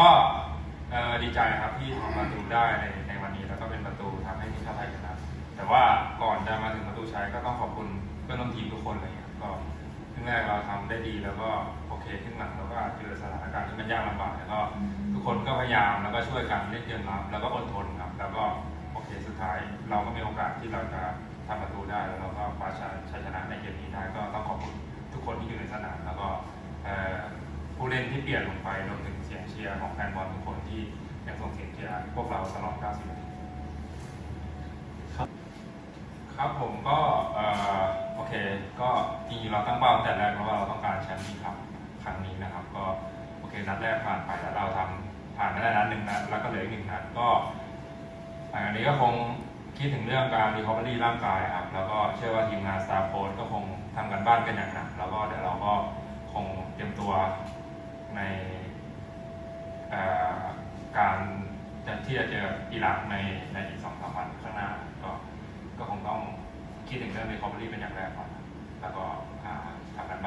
ย์ได้ในในวันนี้แล้วก็เป็นประตูทำให้ทีมชาติไทยชนะแต่ว่าก่อนจะมาถึงประตูชัยก็ต้องขอบคุณเพื่อนร่วมทีมทุกคนเลยครับก็ครึ่งแรกเราทำได้ดีแล้วก็โอเคครึ่งหลังเราก็เจอสถานการณ์ที่มันยากลำบากแล้วก็ทุกคนก็พยายามแล้วก็ช่วยกันเล่นเกมรับแล้วก็อดทนครับ แล้วก็โอเคสุดท้ายเราก็มีโอกาสที่เราจะทำประตูได้แล้วเราก็คว้าชัยชนะในเกมนี้ได้ก็ต้องขอบคุณทุกคนที่อยู่ในสนามแล้วก็ ผู้เล่นที่เปลี่ยนลงไปรวมถึงเสียงเชียร์ของแฟนบอลทุกคนที่ยังส่งเสียงเชียร์พวกเราตลอด 90 นาทีครับผมก็โอเค ก็จริงๆเราตั้งเป้าแต่แรกแล้วว่าเราต้องการแชมป์นี้ครับครั้งนี้นะครับ ก็โอเคนัดแรกผ่านไปแล้วเราทำผ่านไปได้นัดหนึ่งนัดแล้วก็เหลืออีกหนึ่งนัดก็หลังจากนี้ก็คงคิดถึงเรื่องการรีคอเวอรี่ร่างกายครับ แล้วก็เชื่อว่าทีมงานสตาร์โค้ชก็คงทำกันบ้านกันอย่างหนัก แล้วก็เดี๋ยวเราก็คงเตรียมตัว ในการที่จะเจออิรักในในอีกสองสามวันข้างหน้า ก็ก็คงต้องคิดถึงเรื่อง recovery เป็นอย่างแรกก่อน แล้วก็ทำกัน